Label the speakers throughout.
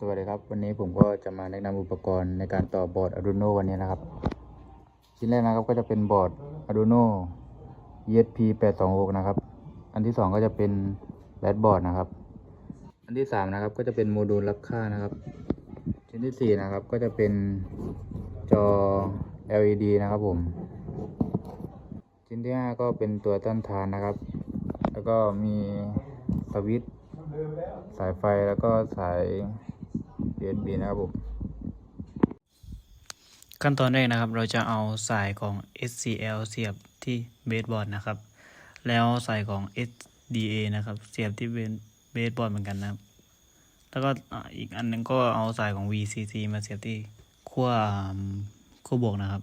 Speaker 1: สวัสดีครับ วันนี้ผมก็จะมาแนะนำอุปกรณ์ในการต่อบอร์ด Arduino วันนี้นะครับ ชิ้นแรกนะครับก็จะเป็นบอร์ด Arduino ESP 826นะครับ อันที่สองก็จะเป็นแบดบอร์ดนะครับ อันที่สามนะครับ ก็จะเป็นโมดูลรับค่านะครับ ชิ้นที่สี่นะครับ ก็จะเป็นจอ LED นะครับผม ชิ้นที่ห้าก็เป็นตัวต้านทานนะครับ แล้วก็มีสวิตช์สายไฟแล้วก็สาย USB นบีนะครับผม
Speaker 2: ขั้นตอนแรกนะครับ เราจะเอาสายของ SCL เสียบที่เบสบอร์ดนะครับ แล้วสายของ SDA นะครับ เสียบที่เบสบอร์ดเหมือนกันนะครับ แล้วก็อีกอันหนึงก็เอาสายของ VCC มาเสียบที่ขั้วขั้วบวกนะครับ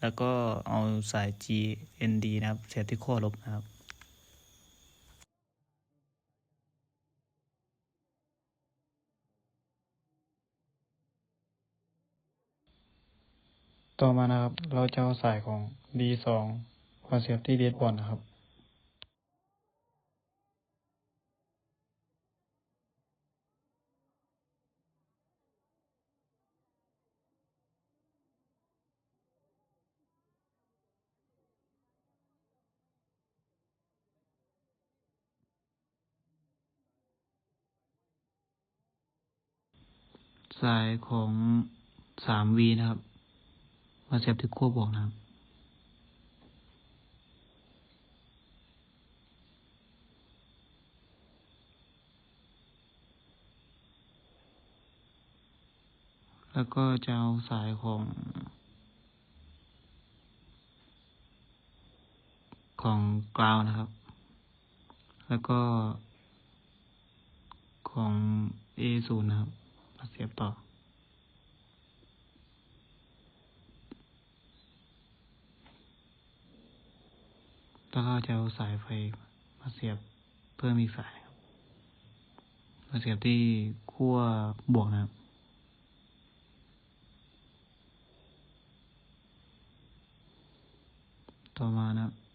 Speaker 2: แล้วก็เอาสาย GND นะครับ เสียบที่ขั้วลบนะครับ ต่อมานะครับ เราจะเอาสายของ D2 มาเสียบที่เบสบอร์ดนะครับสายของ 3V นะครับ มาเสียบที่ขั้วบวกนะครับแล้วก็จะเอาสายของ ของกราวนะครับ แล้วก็ของ A0 นะครับมาเสียบต่อ แล้วก็จะเอาสายไฟมาเสียบเพิ่มอีกสายครับมาเสียบที่ขั้วบวกนะครับต่อมานะครับ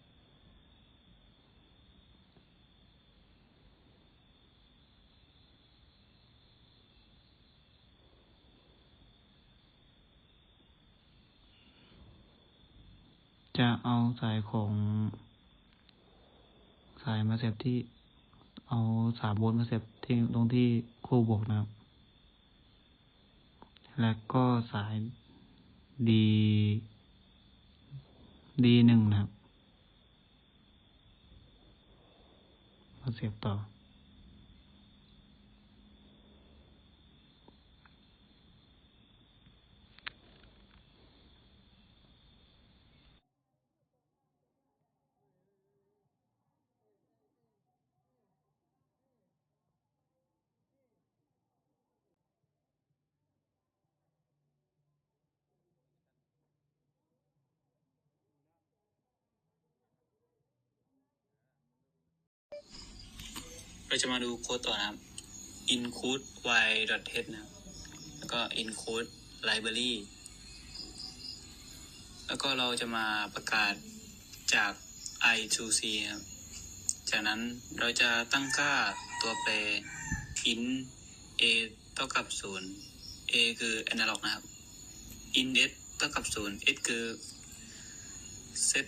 Speaker 2: จะเอาสายของ สายมาเสียบที่ เอาสามโวลต์มาเสียบที่ตรงที่คู่บวกนะครับ แล้วก็สายดีดีหนึ่งนะครับ มาเสียบต่อ เราจะมาดูโค้ดต่อนะครับ include y h นะครับ แล้วก็ include library แล้วก็เราจะมาประกาศจาก i to c ครับ จากนั้นเราจะตั้งค่าตัวแปร int a เท่ากับ 0 a คือ analog นะครับ int s เท่ากับ 0 s คือ set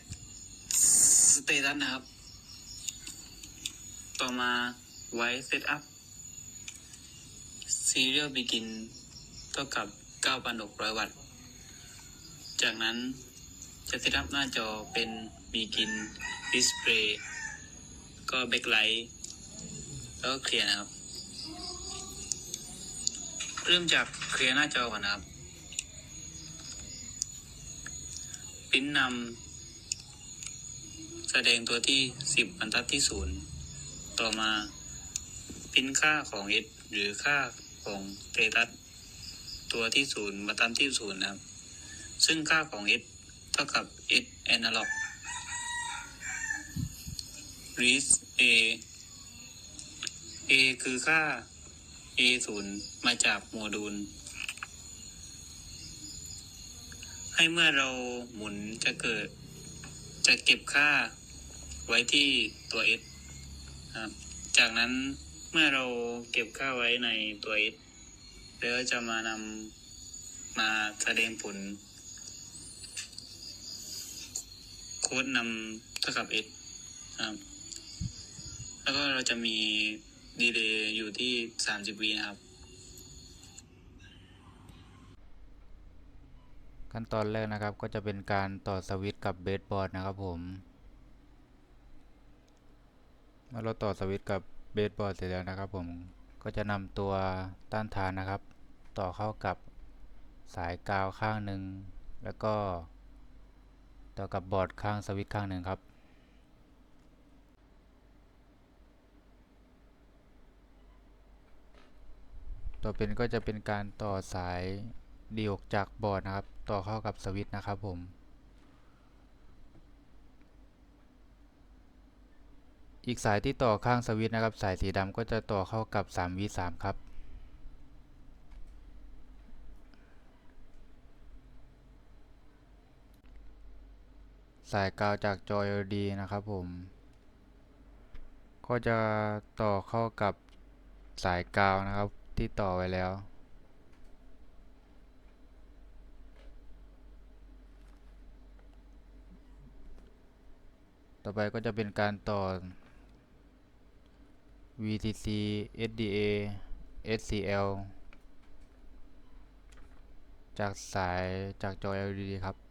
Speaker 2: status นะครับ ต่อมา ไว้ setup serial begin เท่ากับ 9,600 วัตต์ จากนั้นจะ setup หน้าจอเป็น begin display ก็ backlight แล้วก็เคลียร์นะครับ เริ่มจากเคลียร์หน้าจอก่อนนะครับปิ้นนำแสดงตัวที่ 10บรรทัดที่ 0 ต่อมา พินค่าของ s หรือค่าของเตตัสตัวที่ศูนย์มาตั้มที่ศูนย์นะครับ ซึ่งค่าของ s เท่ากับ s analog read a a คือค่า a ศูนย์มาจากโมดูล ให้เมื่อเราหมุนจะเกิดจะเก็บค่าไว้ที่ตัว s นะครับจากนั้น เมื่อเราเก็บค่าไว้ในตัว s
Speaker 3: เดี๋ยวจะมานำมาแสดงผล โค้ดนำเท่ากับ x ครับ แล้วก็เราจะมีดีเลย์อยู่ที่ 30วินะครับ
Speaker 1: ขั้นตอนแรกนะครับก็จะเป็นการต่อสวิตช์กับเบสบอร์ดนะครับผม เมื่อเราต่อสวิตช์กับ เบสบอร์ดเสร็จแล้วนะครับผมก็จะนำตัวต้านทานนะครับ ต่อเข้ากับสายกาวข้างหนึ่งแล้วก็ต่อกับบอร์ดข้างสวิตช์ข้างหนึ่งครับ ต่อเป็นก็จะเป็นการต่อสายดีออกจากบอร์ดนะครับ ต่อเข้ากับสวิตช์นะครับผม อีกสายที่ต่อข้างสวิตช์นะครับ สายสีดำก็จะต่อเข้ากับ 3V3 ครับ สายกาวจากจอ LED นะครับผม ก็จะต่อเข้ากับสายกาวนะครับที่ต่อไว้แล้วต่อไปก็จะเป็นการต่อ VCC SDA SCL จากสายจากจอ LED ครับ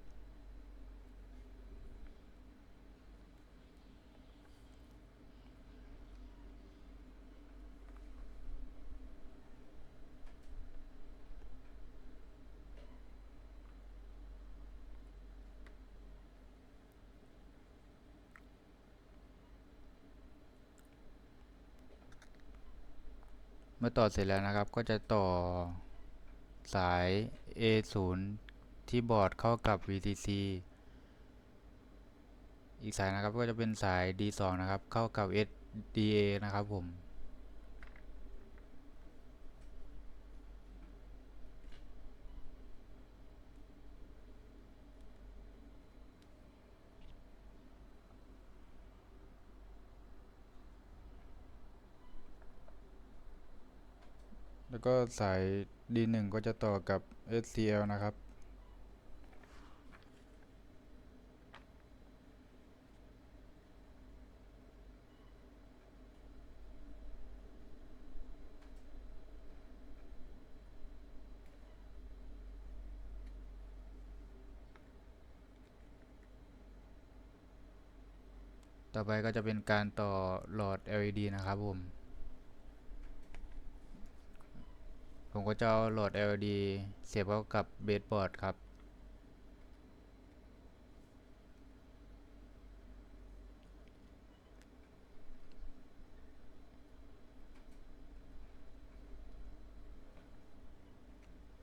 Speaker 1: มื่อต่อเสร็จแล้วนะครับ ก็จะต่อสาย A0 ที่บอร์ดเข้ากับ VCC อีกสายนะครับก็จะเป็นสาย D2 นะครับ เข้ากับ SDA นะครับผม แล้วก็สาย D1 ก็จะต่อกับ SCL นะครับ ต่อไปก็จะเป็นการต่อหลอด LED นะครับผม ผมก็จะเอาโหลด LED เสียบเข้ากับเบสบอร์ดครับ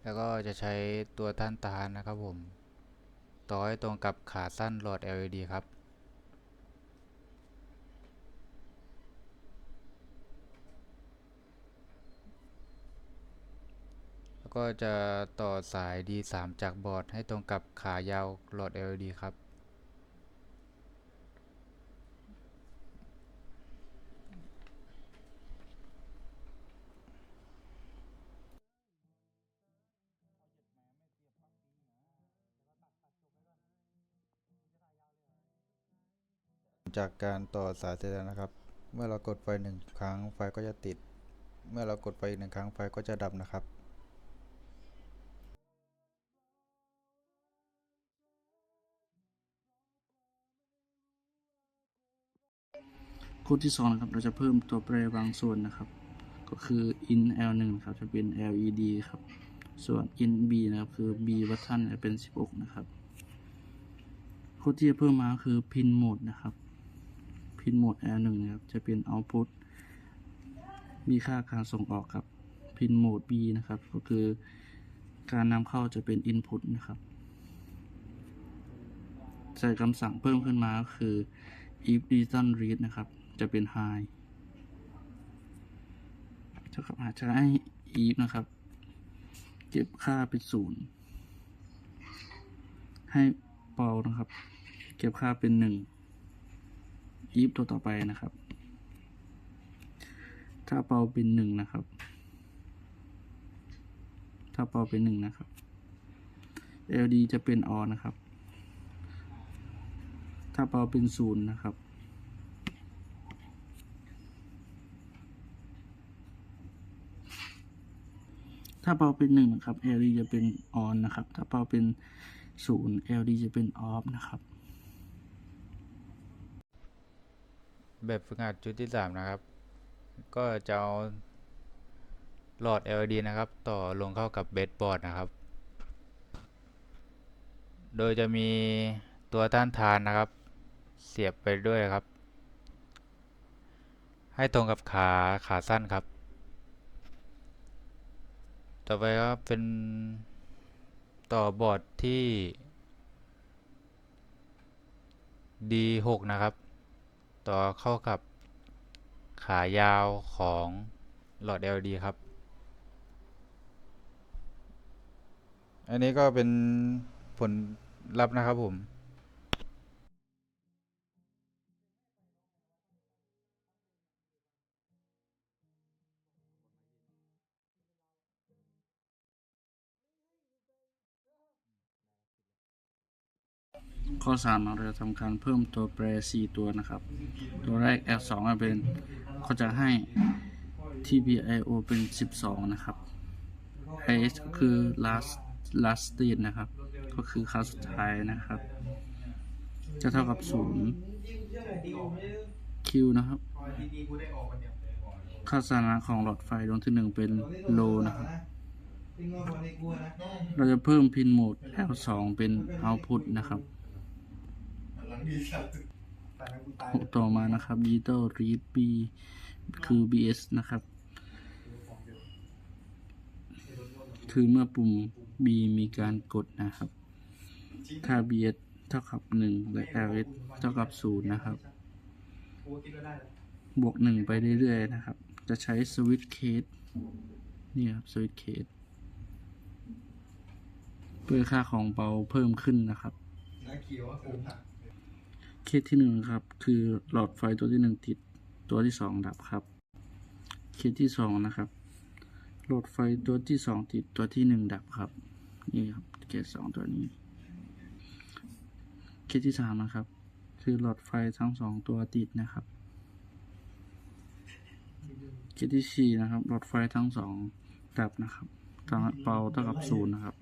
Speaker 1: แล้วก็จะใช้ตัวท่านตานนะครับผม ต่อให้ตรงกับขาสั้นโหลด LED ครับ แล้ว ก็จะต่อสาย D3 จากบอร์ดให้ตรงกับขายาวหลอด LED ครับ จากการต่อสายเสร็จแล้วนะครับ เมื่อเรากดไฟหนึ่งครั้งไฟก็จะติด เมื่อเรากดไฟอีกหนึ่งครั้งไฟก็จะดับนะครับ
Speaker 3: ค้ดที่สองนะครับ เราจะเพิ่มตัวแปรบางส่วนนะครับ ก็คือ in L1 นะครับจะเป็น LED ครับ ส่วน in B นะครับคือ B button จะเป็น 16 นะครับโค้ดที่จะเพิ่มมาคือ pin mode นะครับ pin mode L1 นะครับจะเป็น output มีค่าการส่งออกครับ pin mode B นะครับ ก็คือการนำเข้าจะเป็น input นะครับ ใส่คำสั่งเพิ่มขึ้นมาก็คือ if return read นะครับ จะเป็น high เท่ากับอาจจะให้ if นะครับ เก็บค่าเป็นศูนย์ให้เปานะครับ เก็บค่าเป็นหนึ่ง if ตัวต่อไปนะครับ ถ้าเปาเป็นหนึ่งนะครับ ถ้าเปาเป็นหนึ่งนะครับ LD จะเป็น on นะครับ ถ้าเปาเป็นศูนย์นะครับ ถ้าเป่าเป็นหนึ่งนะครับ LED จะเป็น on นะครับ ถ้าเป่าเป็นศูนย์ LED จะเป็น off นะครับ
Speaker 1: แบบฝึกหัดชุดที่สามนะครับ ก็จะเอาหลอด LED นะครับ ต่อลงเข้ากับเบสบอร์ดนะครับ โดยจะมีตัวต้านทานนะครับ เสียบไปด้วยครับ ให้ตรงกับขาขาสั้นครับ ต่อไปครับเป็นต่อบอร์ดที่ D6 นะครับ ต่อเข้ากับขายาวของหลอด LED ครับ อันนี้ก็เป็นผลลัพธ์นะครับผม
Speaker 3: ข้อ 3 เราจะทำการเพิ่มตัวแปร 4 ตัวนะครับ ตัวแรก L2 ก็เป็นก็จะให้ TPIO เป็น 12 นะครับ IS ก็คือ last last state นะครับ ก็คือครั้งสุดท้ายนะครับ จะเท่ากับ 0 Q นะครับ ค่าสถานะของหลอดไฟดวงที่ 1 เป็น low นะครับเราจะเพิ่มพินโหมด L2 เป็น output นะครับ ต่อมานะครับ Digital Read B คือ BS นะครับ คือเมื่อปุ่ม B มีการกดนะครับถ้า BS เท่ากับ 1 และ LS เท่ากับ 0 นะครับ บวก 1 ไปเรื่อยๆ นะครับ จะใช้สวิตช์เคสนี่ครับสวิตช์เคสเพื่อค่าของเบาเพิ่มขึ้นนะครับเค เคสที่หนึ่งครับ คือหลอดไฟตัวที่หนึ่งติดตัวที่สองดับครับ เคสที่สองนะครับ หลอดไฟตัวที่สองติดตัวที่หนึ่งดับครับ นี่ครับเคสสองตัวนี้ เคสที่สามนะครับ คือหลอดไฟทั้งสองตัวติดนะครับ เคสที่สี่นะครับ หลอดไฟทั้งสองดับนะครับตอนเป่าเท่ากับศูนย์นะครับ